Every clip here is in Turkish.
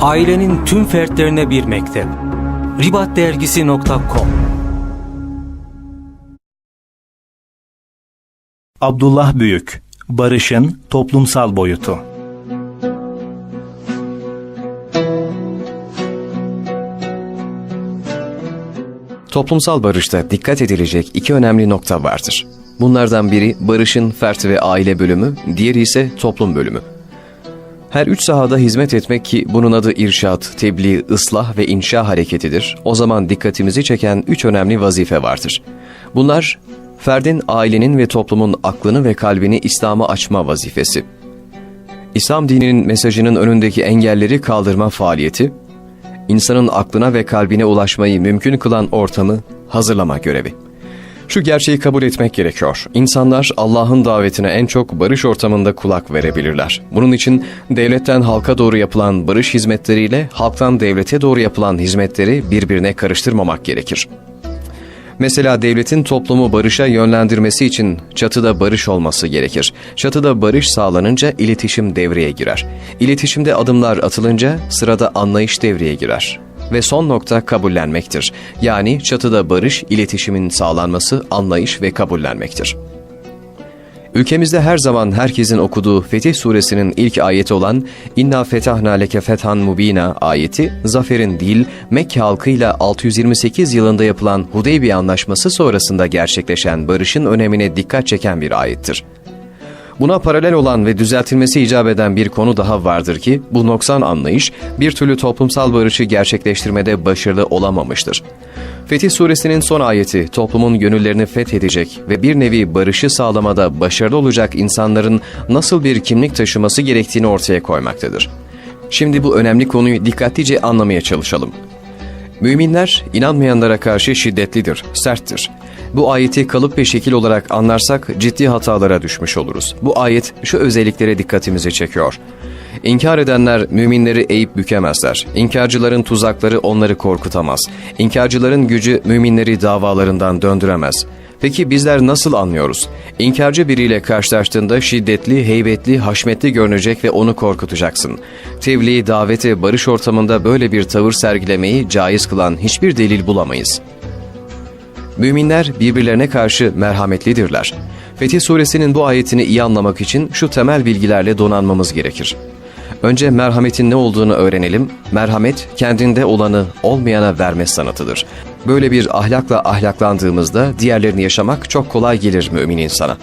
Ailenin tüm fertlerine bir mektep. Ribatdergisi.com Abdullah Büyük Barış'ın toplumsal boyutu Toplumsal barışta dikkat edilecek iki önemli nokta vardır. Bunlardan biri barışın fert ve aile bölümü, diğeri ise toplum bölümü. Her üç sahada hizmet etmek ki bunun adı irşat, tebliğ, ıslah ve inşa hareketidir. O zaman dikkatimizi çeken üç önemli vazife vardır. Bunlar, ferdin, ailenin ve toplumun aklını ve kalbini İslam'a açma vazifesi. İslam dininin mesajının önündeki engelleri kaldırma faaliyeti, insanın aklına ve kalbine ulaşmayı mümkün kılan ortamı hazırlama görevi. Şu gerçeği kabul etmek gerekiyor. İnsanlar Allah'ın davetine en çok barış ortamında kulak verebilirler. Bunun için devletten halka doğru yapılan barış hizmetleriyle halktan devlete doğru yapılan hizmetleri birbirine karıştırmamak gerekir. Mesela devletin toplumu barışa yönlendirmesi için çatıda barış olması gerekir. Çatıda barış sağlanınca iletişim devreye girer. İletişimde adımlar atılınca sırada anlayış devreye girer. Ve son nokta kabullenmektir. Yani çatıda barış, iletişimin sağlanması, anlayış ve kabullenmektir. Ülkemizde her zaman herkesin okuduğu Fetih suresinin ilk ayeti olan İnna fetahna leke fethan mubina ayeti, zaferin değil Mekke halkıyla 628 yılında yapılan Hudeybiye anlaşması sonrasında gerçekleşen barışın önemine dikkat çeken bir ayettir. Buna paralel olan ve düzeltilmesi icap eden bir konu daha vardır ki, bu noksan anlayış bir türlü toplumsal barışı gerçekleştirmede başarılı olamamıştır. Fetih suresinin son ayeti toplumun gönüllerini fethedecek ve bir nevi barışı sağlamada başarılı olacak insanların nasıl bir kimlik taşıması gerektiğini ortaya koymaktadır. Şimdi bu önemli konuyu dikkatlice anlamaya çalışalım. Müminler inanmayanlara karşı şiddetlidir, serttir. Bu ayeti kalıp ve şekil olarak anlarsak ciddi hatalara düşmüş oluruz. Bu ayet şu özelliklere dikkatimizi çekiyor. İnkar edenler müminleri eğip bükemezler. İnkarcıların tuzakları onları korkutamaz. İnkarcıların gücü müminleri davalarından döndüremez. Peki bizler nasıl anlıyoruz? İnkarcı biriyle karşılaştığında şiddetli, heybetli, haşmetli görünecek ve onu korkutacaksın. Tebliğ, daveti, barış ortamında böyle bir tavır sergilemeyi caiz kılan hiçbir delil bulamayız. Müminler birbirlerine karşı merhametlidirler. Fetih suresinin bu ayetini iyi anlamak için şu temel bilgilerle donanmamız gerekir. Önce merhametin ne olduğunu öğrenelim. Merhamet kendinde olanı olmayana verme sanatıdır. Böyle bir ahlakla ahlaklandığımızda diğerlerini yaşamak çok kolay gelir mümin insana.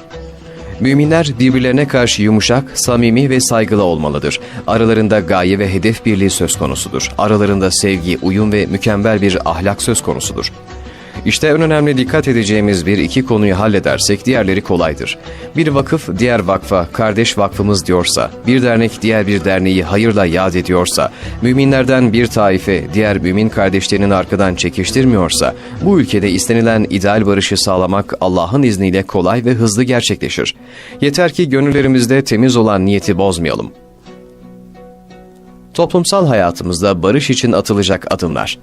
Müminler birbirlerine karşı yumuşak, samimi ve saygılı olmalıdır. Aralarında gaye ve hedef birliği söz konusudur. Aralarında sevgi, uyum ve mükemmel bir ahlak söz konusudur. İşte en önemli dikkat edeceğimiz bir iki konuyu halledersek diğerleri kolaydır. Bir vakıf diğer vakfa kardeş vakfımız diyorsa, bir dernek diğer bir derneği hayırla yad ediyorsa, müminlerden bir taife diğer mümin kardeşlerinin arkadan çekiştirmiyorsa, bu ülkede istenilen ideal barışı sağlamak Allah'ın izniyle kolay ve hızlı gerçekleşir. Yeter ki gönüllerimizde temiz olan niyeti bozmayalım. Toplumsal hayatımızda barış için atılacak adımlar.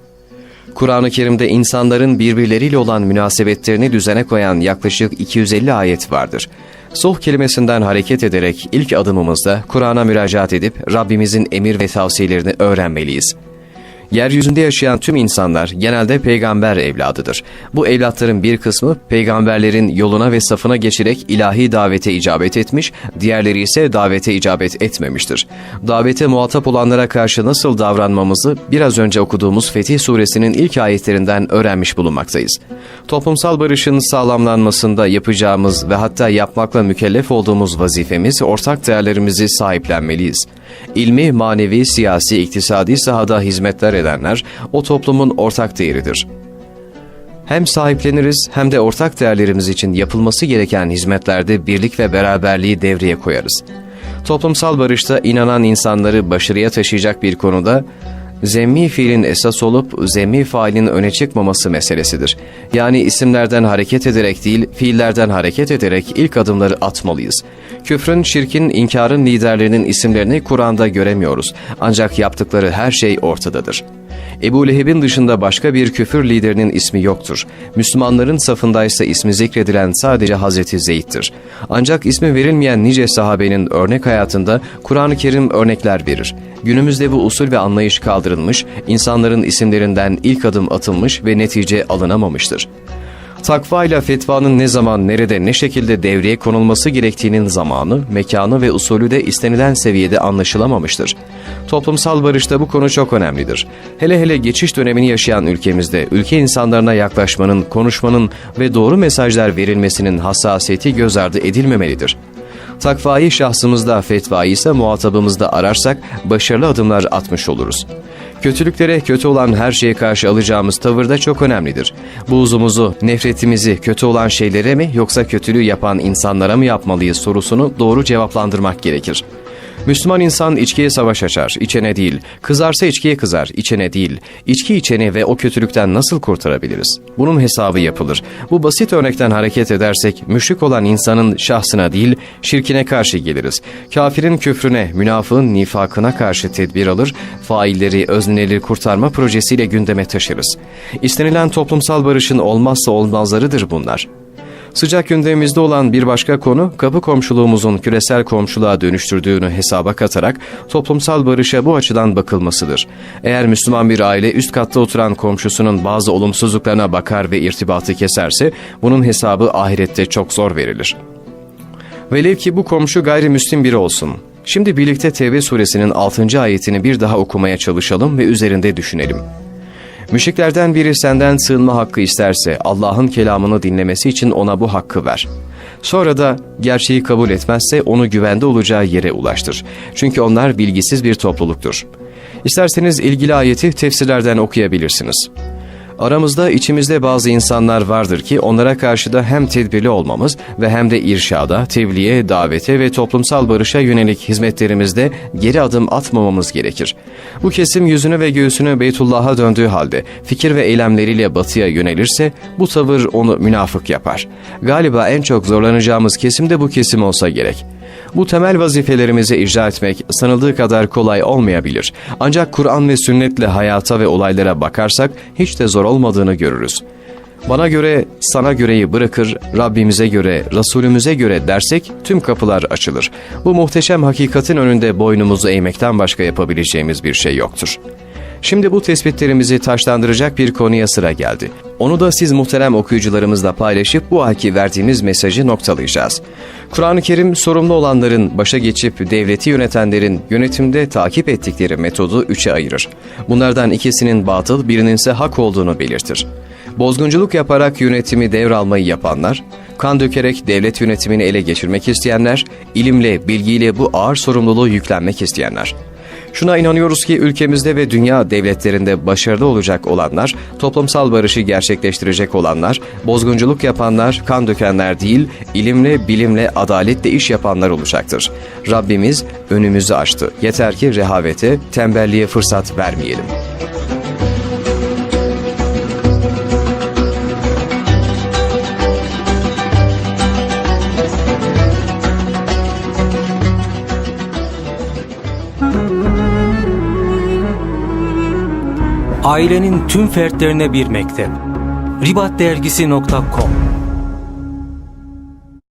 Kur'an-ı Kerim'de insanların birbirleriyle olan münasebetlerini düzene koyan yaklaşık 250 ayet vardır. Sulh kelimesinden hareket ederek ilk adımımızda Kur'an'a müracaat edip Rabbimizin emir ve tavsiyelerini öğrenmeliyiz. Yeryüzünde yaşayan tüm insanlar genelde peygamber evladıdır. Bu evlatların bir kısmı peygamberlerin yoluna ve safına geçerek ilahi davete icabet etmiş, diğerleri ise davete icabet etmemiştir. Davete muhatap olanlara karşı nasıl davranmamızı biraz önce okuduğumuz Fetih suresinin ilk ayetlerinden öğrenmiş bulunmaktayız. Toplumsal barışın sağlamlanmasında yapacağımız ve hatta yapmakla mükellef olduğumuz vazifemiz ortak değerlerimizi sahiplenmeliyiz. İlmi, manevi, siyasi, iktisadi sahada hizmetler edenler o toplumun ortak değeridir. Hem sahipleniriz hem de ortak değerlerimiz için yapılması gereken hizmetlerde birlik ve beraberliği devreye koyarız. Toplumsal barışta inanan insanları başarıya taşıyacak bir konuda zemmi fiilin esas olup zemmi failin öne çıkmaması meselesidir. Yani isimlerden hareket ederek değil, fiillerden hareket ederek ilk adımları atmalıyız. Küfrün, şirkin, inkarın liderlerinin isimlerini Kur'an'da göremiyoruz. Ancak yaptıkları her şey ortadadır. Ebu Leheb'in dışında başka bir küfür liderinin ismi yoktur. Müslümanların safındaysa ismi zikredilen sadece Hazreti Zeyd'dir. Ancak ismi verilmeyen nice sahabenin örnek hayatında Kur'an-ı Kerim örnekler verir. Günümüzde bu usul ve anlayış kaldırılmış, insanların isimlerinden ilk adım atılmış ve netice alınamamıştır. Takva ile fetvanın ne zaman, nerede, ne şekilde devreye konulması gerektiğinin zamanı, mekanı ve usulü de istenilen seviyede anlaşılamamıştır. Toplumsal barışta bu konu çok önemlidir. Hele hele geçiş dönemini yaşayan ülkemizde ülke insanlarına yaklaşmanın, konuşmanın ve doğru mesajlar verilmesinin hassasiyeti göz ardı edilmemelidir. Takvayı şahsımızda, fetvayı ise muhatabımızda ararsak başarılı adımlar atmış oluruz. Kötülüklere, kötü olan her şeye karşı alacağımız tavır da çok önemlidir. Buğzumuzu, nefretimizi kötü olan şeylere mi yoksa kötülüğü yapan insanlara mı yapmalıyız sorusunu doğru cevaplandırmak gerekir. Müslüman insan içkiye savaş açar, içene değil. Kızarsa içkiye kızar, içene değil. İçki içeni ve o kötülükten nasıl kurtarabiliriz? Bunun hesabı yapılır. Bu basit örnekten hareket edersek, müşrik olan insanın şahsına değil, şirkine karşı geliriz. Kafirin küfrüne, münafığın nifakına karşı tedbir alır, failleri, özneleri kurtarma projesiyle gündeme taşırız. İstenilen toplumsal barışın olmazsa olmazlarıdır bunlar. Sıcak gündemimizde olan bir başka konu, kapı komşuluğumuzun küresel komşuluğa dönüştürdüğünü hesaba katarak toplumsal barışa bu açıdan bakılmasıdır. Eğer Müslüman bir aile üst katta oturan komşusunun bazı olumsuzluklarına bakar ve irtibatı keserse, bunun hesabı ahirette çok zor verilir. Velev ki bu komşu gayrimüslim biri olsun. Şimdi birlikte Tevbe suresinin 6. ayetini bir daha okumaya çalışalım ve üzerinde düşünelim. Müşriklerden biri senden sığınma hakkı isterse Allah'ın kelamını dinlemesi için ona bu hakkı ver. Sonra da gerçeği kabul etmezse onu güvende olacağı yere ulaştır. Çünkü onlar bilgisiz bir topluluktur. İsterseniz ilgili ayeti tefsirlerden okuyabilirsiniz. Aramızda içimizde bazı insanlar vardır ki onlara karşı da hem tedbirli olmamız ve hem de irşada, tebliğe, davete ve toplumsal barışa yönelik hizmetlerimizde geri adım atmamamız gerekir. Bu kesim yüzünü ve göğsünü Beytullah'a döndüğü halde fikir ve eylemleriyle batıya yönelirse bu tavır onu münafık yapar. Galiba en çok zorlanacağımız kesim de bu kesim olsa gerek. Bu temel vazifelerimizi icra etmek sanıldığı kadar kolay olmayabilir. Ancak Kur'an ve sünnetle hayata ve olaylara bakarsak hiç de zor olmadığını görürüz. Bana göre, sana göreyi bırakır, Rabbimize göre, Resulümüze göre dersek tüm kapılar açılır. Bu muhteşem hakikatin önünde boynumuzu eğmekten başka yapabileceğimiz bir şey yoktur. Şimdi bu tespitlerimizi taşlandıracak bir konuya sıra geldi. Onu da siz muhterem okuyucularımızla paylaşıp bu ayki verdiğimiz mesajı noktalayacağız. Kur'an-ı Kerim sorumlu olanların, başa geçip devleti yönetenlerin yönetimde takip ettikleri metodu üçe ayırır. Bunlardan ikisinin batıl, birinin ise hak olduğunu belirtir. Bozgunculuk yaparak yönetimi devralmayı yapanlar, kan dökerek devlet yönetimini ele geçirmek isteyenler, ilimle, bilgiyle bu ağır sorumluluğu yüklenmek isteyenler. Şuna inanıyoruz ki ülkemizde ve dünya devletlerinde başarılı olacak olanlar, toplumsal barışı gerçekleştirecek olanlar, bozgunculuk yapanlar, kan dökenler değil, ilimle, bilimle, adaletle iş yapanlar olacaktır. Rabbimiz önümüzü açtı. Yeter ki rehavete, tembelliğe fırsat vermeyelim. Ailenin tüm fertlerine bir mektep. ribatdergisi.com